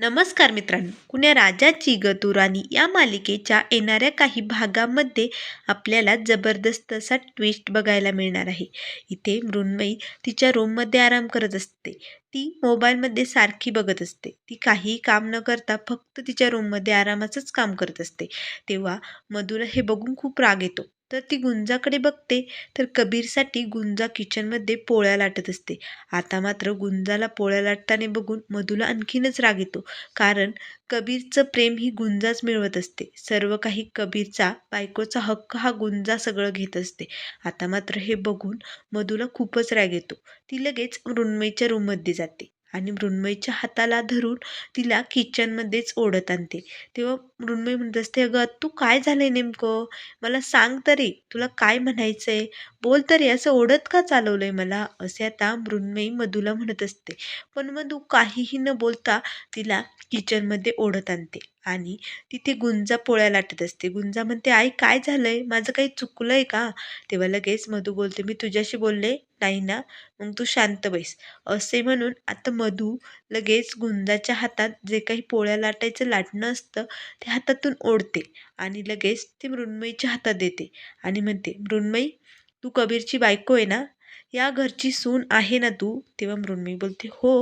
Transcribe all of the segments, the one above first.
नमस्कार मित्रांनो. कुण्या राजाची गतुराणी या मालिकेच्या येणाऱ्या काही भागामध्ये आपल्याला जबरदस्त असा ट्विस्ट बघायला मिळणार आहे. इथे मृण्मयी तिच्या रूममध्ये आराम करत असते. ती मोबाईलमध्ये सारखी बघत असते. ती काहीही काम न करता फक्त तिच्या रूममध्ये आरामाचंच काम करत असते. तेव्हा मधुला हे बघून खूप राग येतो. तर ती गुंजाकडे बघते तर कबीरसाठी गुंजा किचनमध्ये पोळ्या लाटत असते. आता मात्र गुंजाला पोळ्या लाटताना बघून मधूला आणखीनच राग येतो. कारण कबीरचं प्रेम ही गुंजाच मिळवत असते. सर्व काही कबीरचा बायकोचा हक्क हा गुंजा सगळं घेत असते. आता मात्र हे बघून मधूला खूपच राग येतो. ती लगेच मृण्मयीच्या रूममध्ये जाते. आणि मृण्मयीच्या हाताला धरून तिला किचनमध्येच ओढत आणते. तेव्हा मृण्मयी म्हणत असते अगं तू काय झालंय नेमकं? मला सांग तरी तुला काय म्हणायचं आहे बोल तरी असं ओढत का चालवलंय मला? असे आता मृण्मयी मधूला म्हणत असते. पण मधू काहीही न बोलता तिला किचनमध्ये ओढत आणते आणि तिथे गुंजा पोळ्या लाटत असते. गुंजा म्हणते आई काय झालंय? माझं काही चुकलंय का? तेव्हा लगेच मधू बोलते मी तुझ्याशी बोलले नाही ना? मग तू शांत बैस. असे म्हणून आता मधू लगेच गुंजाच्या हातात जे काही पोळ्या लाटायचं लाटणं असतं ते हातातून ओढते आणि लगेच ते मृण्मयीच्या हातात देते आणि म्हणते मृण्मयी तू कबीरची बायको आहे ना? या घरची सून आहे ना तू? तेव्हा मृण्मयी बोलते हो.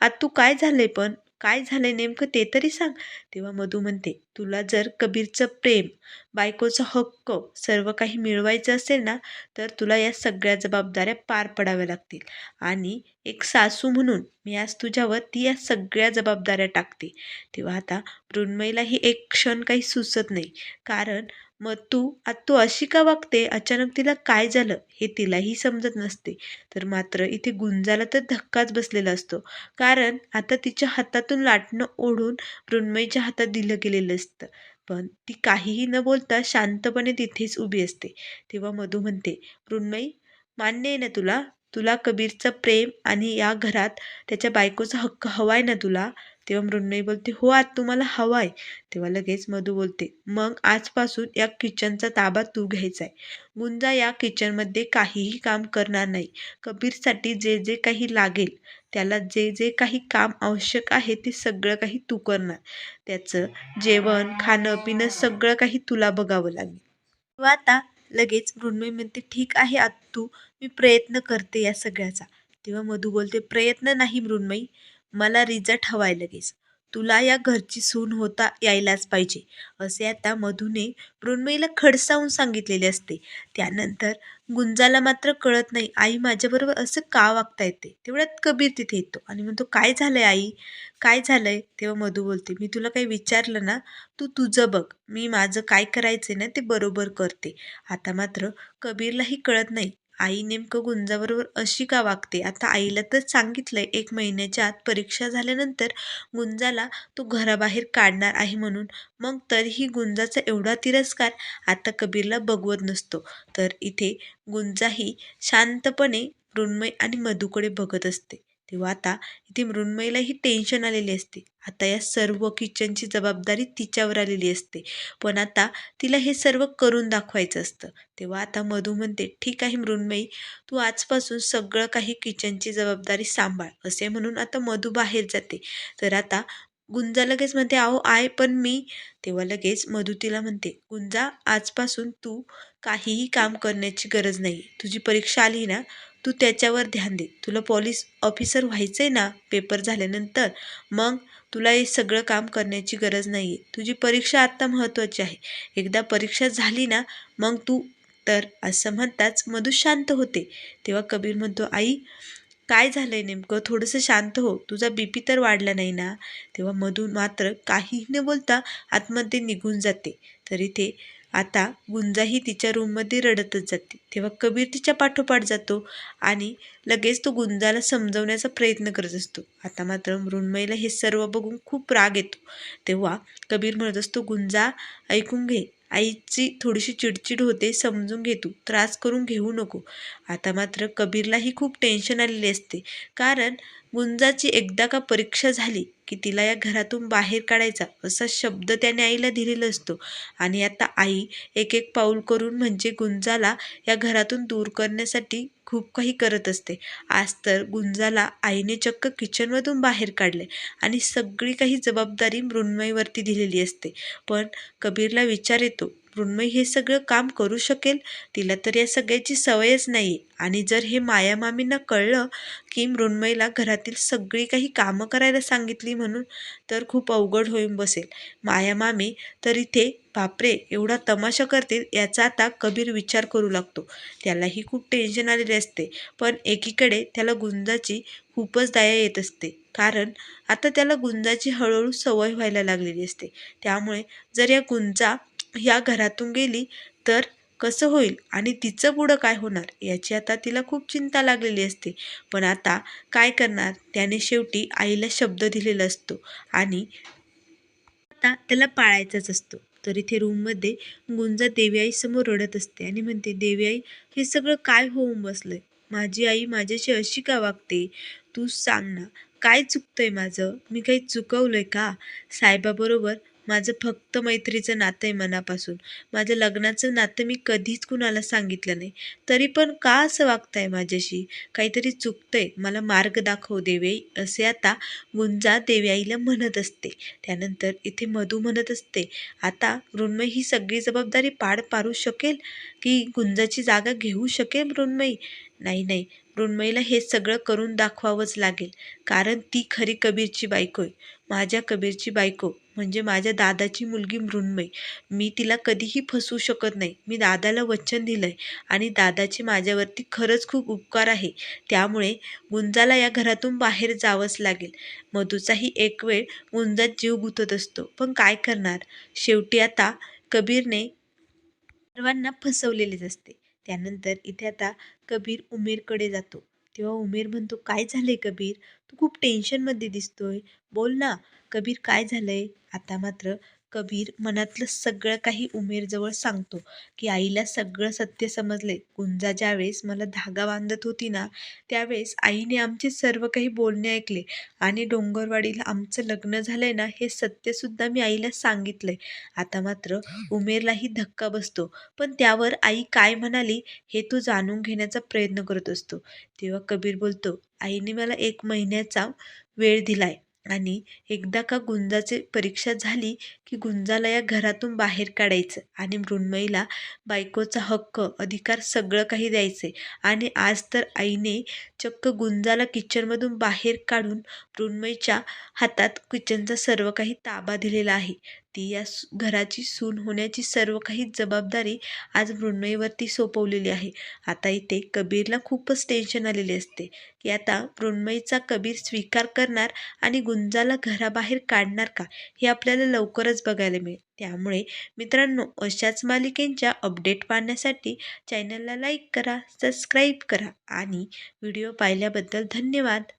आता तू काय झालं आहे पण? काय झालंय नेमकं ते तरी सांग. तेव्हा मधू म्हणते तुला जर कबीरचं प्रेम बायकोचा हक्क सर्व काही मिळवायचं असेल ना तर तुला या सगळ्या जबाबदाऱ्या पार पडाव्या लागतील. आणि एक सासू म्हणून मी आज तुझ्यावर ती या सगळ्या जबाबदाऱ्या टाकते. तेव्हा आता मृण्मयीला ही एक क्षण काही सुचत नाही. कारण मग तू आ तू अशी का वागते? अचानक तिला काय झालं? हे तिलाही समजत नसते. तर मात्र इथे गुंजाला तर धक्काच बसलेला असतो. कारण आता तिच्या हातातून लाटणं ओढून मृण्मयीच्या हातात दिलं गेलेलं असतं. पण ती काहीही न बोलता शांतपणे तिथेच उभी असते. तेव्हा मधू म्हणते मृण्मयी मान्य आहे ना तुला? तुला कबीरचं प्रेम आणि या घरात त्याच्या बायकोचा हक्क हवाय ना तुला? तेव्हा मृण्मयी बोलते हो आज तुम्हाला हवाय. तेव्हा लगेच मधू बोलते मग आजपासून या किचनचा ताबा तू घ्यायचा आहे. गुंजा या किचनमध्ये काहीही काम करणार नाही. कबीरसाठी जे जे काही लागेल त्याला जे जे काही काम आवश्यक आहे ते सगळं काही तू करणार. त्याचं जेवण खाणं पिणं सगळं काही तुला बघावं लागेल. तेव्हा आता लगेच मृण्मयी म्हणते ठीक आहे आत्तू मी प्रयत्न करते या सगळ्याचा. तेव्हा मधू बोलते प्रयत्न नाही मृण्मयी मला रिझल्ट हवाय लगेच. तुला या घरची सून होता यायलाच पाहिजे असे आता मधूने मृण्मयीला खडसावून सांगितलेले असते. त्यानंतर गुंजाला मात्र कळत नाही आई माझ्याबरोबर असं का वागता येते? तेवढ्यात कबीर तिथे येतो. आणि म्हणतो काय झालंय आई? काय झालंय? तेव्हा मधू बोलते मी तुला काही विचारलं ना तू तुझं बघ. मी माझं काय करायचं ना ते बरोबर करते. आता मात्र कबीरलाही कळत नाही आई नेमकं गुंजाबरोबर अशी का वागते? आता आईला तर सांगितलंय एक महिन्याच्या आत परीक्षा झाल्यानंतर गुंजाला तो घराबाहेर काढणार आहे म्हणून. मग तरीही गुंजाचा एवढा तिरस्कार आता कबीरला बघवत नसतो. तर इथे गुंजाही शांतपणे मृण्मय आणि मधूकडे बघत असते. तेव्हा आता इथे मृण्मयीलाही टेन्शन आलेली असते. आता या सर्व किचनची जबाबदारी तिच्यावर आलेली असते. पण आता तिला हे सर्व करून दाखवायचं असतं. तेव्हा आता मधू म्हणते ठीक आहे मृण्मयी तू आजपासून सगळं काही किचनची जबाबदारी सांभाळ असे म्हणून आता मधू बाहेर जाते. तर आता गुंजा लगेच म्हणते अहो आय पण मी तेव्हा लगेच मधू तिला म्हणते गुंजा आजपासून तू काहीही काम करण्याची गरज नाही. तुझी परीक्षा आली ना तू त्याच्यावर ध्यान दे. तुला पोलीस ऑफिसर व्हायचं आहे ना पेपर झाल्यानंतर मग तुला हे सगळं काम करण्याची गरज नाही आहे तुझी परीक्षा आत्ता महत्त्वाची आहे. एकदा परीक्षा झाली ना मग तू तर असं म्हणताच मधू शांत होते. तेव्हा कबीर म्हणतो आई काय झालं आहे नेमकं? थोडंसं शांत हो. तुझा बी पी तर वाढला नाही ना? तेव्हा मधू मात्र काहीही न बोलता आतमध्ये निघून जाते. तर इथे आता गुंजाही तिच्या रूममध्ये रडतच जाते. तेव्हा कबीर तिच्या पाठोपाठ जातो आणि लगेच तो गुंजाला समजवण्याचा प्रयत्न करत असतो. आता मात्र मृण्मयीला हे सर्व बघून खूप राग येतो. तेव्हा कबीर म्हणत असतो गुंजा ऐकून घे. आईची थोडीशी चिडचिड होते समजून घे तू त्रास करून घेऊ नको. आता मात्र कबीरलाही खूप टेन्शन आलेले असते. कारण गुंजाची एकदा का परीक्षा झाली की तिला या घरातून बाहेर काढायचा असा शब्द त्याने आईला दिलेला असतो. आणि आता आई एक एक पाऊल करून म्हणजे गुंजाला या घरातून दूर करण्यासाठी खूप काही करत असते. आज तर गुंजाला आईने चक्क किचनमधून बाहेर काढले आणि सगळी काही जबाबदारी मृण्मयीवरती दिलेली असते. पण कबीरला विचार येतो मृण्मयी हे सगळं काम करू शकेल तिला तर या सगळ्याची सवयच नाही. आणि जर हे मायामामींना कळलं की मृण्मयीला घरातील सगळी काही कामं करायला सांगितली म्हणून तर खूप अवघड होऊन बसेल. मायामामी तर इथे बापरे एवढा तमाशा करतील याचा आता कबीर विचार करू लागतो. त्यालाही खूप टेन्शन आलेले असते पण एकीकडे त्याला गुंजाची खूपच दया येत असते. कारण आता त्याला गुंजाची हळूहळू सवय व्हायला लागलेली असते. त्यामुळे जर या गुंजा ह्या घरातून गेली तर कसं होईल आणि तिचं पुढं काय होणार याची आता तिला खूप चिंता लागलेली असते. पण आता काय करणार? त्याने शेवटी आईला शब्द दिलेला असतो आणि आता त्याला पाळायचाच असतो. तर इथे रूममध्ये गुंजा देवी समोर रडत असते आणि म्हणते देवी आई हे सगळं काय होऊन बसलंय? माझी आई माझ्याशी अशी का वागते? तू सांग ना काय चुकतंय माझं? मी काही चुकवलंय का? साहेबाबरोबर माझं फक्त मैत्रीचं नातं आहे मनापासून. माझं लग्नाचं नातं मी कधीच कुणाला सांगितलं नाही. तरी पण का असं वागताय माझ्याशी? काहीतरी चुकतंय. मला मार्ग दाखव देवी असे आता गुंजा देव्याईला म्हणत असते. त्यानंतर इथे मधू म्हणत असते आता मृण्मयी ही सगळी जबाबदारी पार पारू शकेल? की गुंजाची जागा घेऊ शकेल मृण्मयी? नाही नाही. मृण्मयीला हे सगळं करून दाखवावंच लागेल. कारण ती खरी कबीरची बायको आहे. माझ्या कबीरची बायको म्हणजे माझ्या दादाची मुलगी मृण्मयी. मी तिला कधीही फसवू शकत नाही. मी दादाला वचन दिलं आहे आणि दादाचे माझ्यावरती खरंच खूप उपकार आहे. त्यामुळे गुंजाला या घरातून बाहेर जावंच लागेल. मधूचाही एक वेळ गुंजात जीव गुंतत असतो. पण काय करणार? शेवटी आता कबीरने सर्वांना फसवलेलेच असते. त्यानंतर इथे आता कबीर उमेरकडे जातो. तेव्हा उमेर म्हणतो काय झालंय कबीर? तू खूप टेन्शनमध्ये दिसतोय. बोल ना कबीर काय झालंय? आता मात्र कबीर मनातलं सगळं काही उमेरजवळ सांगतो की आईला सगळं सत्य समजले गुंजा ज्यावेळेस मला धागा बांधत होती ना त्यावेळेस आईने आमचे सर्व काही बोलणे ऐकले आणि डोंगरवाडीला आमचं लग्न झालंय ना हे सत्यसुद्धा मी आईला सांगितलंय. आता मात्र उमेरलाही धक्का बसतो. पण त्यावर आई काय म्हणाली हे तो जाणून घेण्याचा प्रयत्न करत असतो. तेव्हा कबीर बोलतो आईने मला एक महिन्याचा वेळ दिलाय आणि एकदा का गुंजाची परीक्षा झाली की गुंजाला या घरातून बाहेर काढायचं आणि मृण्मयीला बायकोचा हक्क अधिकार सगळं काही द्यायचे. आणि आज तर आईने चक्क गुंजाला किचनमधून बाहेर काढून मृण्मयीच्या हातात किचनचा सर्व काही ताबा दिलेला आहे. ती या घराची सून होण्याची सर्व काही जबाबदारी आज मृण्मयीवरती सोपवलेली आहे. आता इथे कबीरला खूपच टेन्शन आलेले असते की आता मृण्मयीचा कबीर स्वीकार करणार आणि गुंजाला घराबाहेर काढणार का? हे आपल्याला लवकरच लवकरच बघायला मिळेल. त्यामुळे मित्रांनो अशाच मालिकेंच्या अपडेट पाहण्यासाठी चॅनलला लाईक करा सबस्क्राईब करा आणि व्हिडिओ पाहिल्याबद्दल धन्यवाद.